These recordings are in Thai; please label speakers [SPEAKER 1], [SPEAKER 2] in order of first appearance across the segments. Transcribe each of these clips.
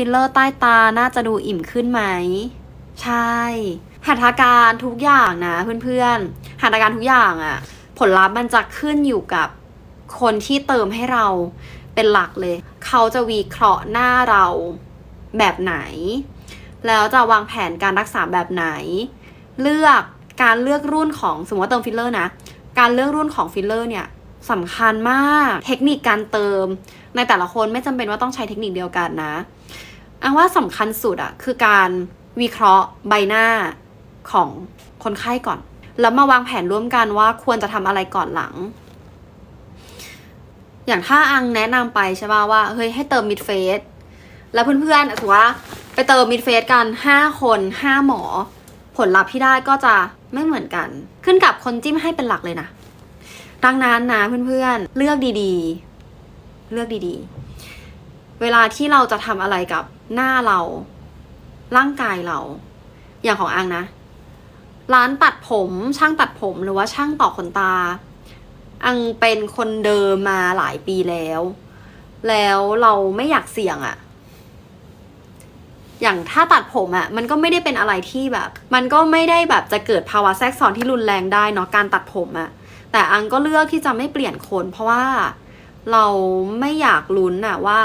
[SPEAKER 1] ฟิลเลอร์ใต้ตาน่าจะดูอิ่มขึ้นไหม ใช่หัตถการทุกอย่างนะเพื่อนๆหัตถการทุกอย่างอะผลลัพธ์มันจะขึ้นอยู่กับคนที่เติมให้เราเป็นหลักเลย เขาจะวีเคราะห์หน้าเราแบบไหน แล้วจะวางแผนการรักษาแบบไหน เลือกการเลือกรุ่นของสมมติว่าเติมฟิลเลอร์นะ การเลือกรุ่นของฟิลเลอร์เนี่ย สำคัญมาก เทคนิคการเติม ในแต่ละคนไม่จำเป็นว่าต้องใช้เทคนิคเดียวกันนะอันว่าสำคัญสุดอะคือการวิเคราะห์ใบหน้าของคนไข้ก่อน แล้วมาวางแผนร่วมกันว่าควรจะทำอะไรก่อนหลัง อย่างถ้าอังแนะนำไปใช่ป่ะว่าเฮ้ยให้เติมมิดเฟสแล้วเพื่อนๆถือว่าไปเติมมิดเฟสกันห้าคนห้าหมอ ผลลัพธ์ที่ได้ก็จะไม่เหมือนกัน ขึ้นกับคนจิ้มให้เป็นหลักเลยนะ ดังนั้นนะเพื่อนๆ เลือกดีๆ เลือกดีๆ เวลาที่เราจะทำอะไรกับหน้าเรา ร่างกายเรา อย่างของอังนะ ร้านตัดผมช่างตัดผมหรือว่าช่างต่อขนตา อังเป็นคนเดิมมาหลายปีแล้ว แล้วเราไม่อยากเสี่ยงอะอย่างถ้าตัดผมอะ่ะมันก็ไม่ได้เป็นอะไรที่แบบ มันก็ไม่ได้แบบจะเกิดภาวะแทรกซ้อนที่รุนแรงได้เนาะการตัดผมอะ่ะ แต่อังก็เลือกที่จะไม่เปลี่ยนคน เพราะว่าเราไม่อยากลุ้นอะว่า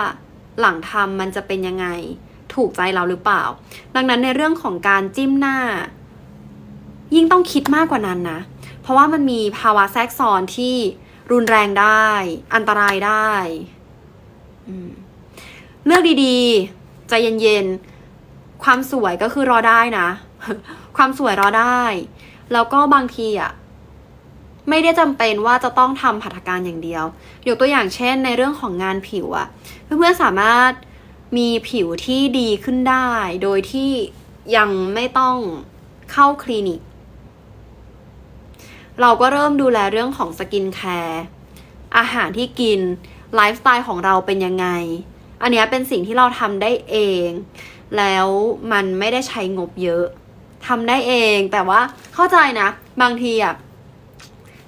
[SPEAKER 1] หลังทำมันจะเป็นยังไง ถูกใจเราหรือเปล่า ดังนั้นในเรื่องของการจิ้มหน้า ยิ่งต้องคิดมากกว่านั้นนะ เพราะว่ามันมีภาวะแทรกซ้อนที่รุนแรงได้ อันตรายได้เลือกดีๆ ใจเย็นๆ ความสวยก็คือรอได้นะ ความสวยรอได้ แล้วก็บางทีอะ ไม่ได้จำเป็นว่าจะต้องทำหัตถการอย่างเดียวยกตัวอย่างเช่น ในเรื่องของงานผิวอะเพื่อนๆสามารถมีผิวที่ดีขึ้นได้ โดยที่ยังไม่ต้องเข้าคลินิก เราก็เริ่มดูแลเรื่องของสกินแคร์อาหารที่กินไลฟ์สไตล์ของเราเป็นยังไง อันนี้เป็นสิ่งที่เราทำได้เอง แล้วมันไม่ได้ใช้งบเยอะทำได้เอง แต่ว่าเข้าใจนะ บางทีอะ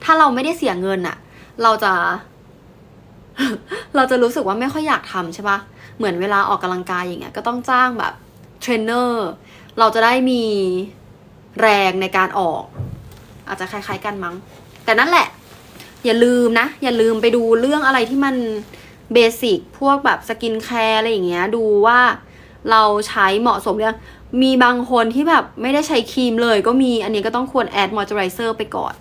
[SPEAKER 1] ถ้าเราไม่ได้เสียเงินอะเราจะ เราจะรู้สึกว่าไม่ค่อยอยากทำใช่ปะเหมือนเวลาออกกำลังกายอย่างเงี้ยก็ต้องจ้างแบบเทรนเนอร์เราจะได้มีแรงในการออก อาจจะคล้ายๆกันมั้ง แต่นั่นแหละ อย่าลืมนะ อย่าลืมไปดูเรื่องอะไรที่มันเบสิกพวกแบบสกินแคร์อะไรอย่างเงี้ย ดูว่าเราใช้เหมาะสมยังมีบางคนที่แบบไม่ได้ใช้ครีมเลยก็มีอันนี้ก็ต้องควรแอดมอยเจอไรเซอร์ไปก่อน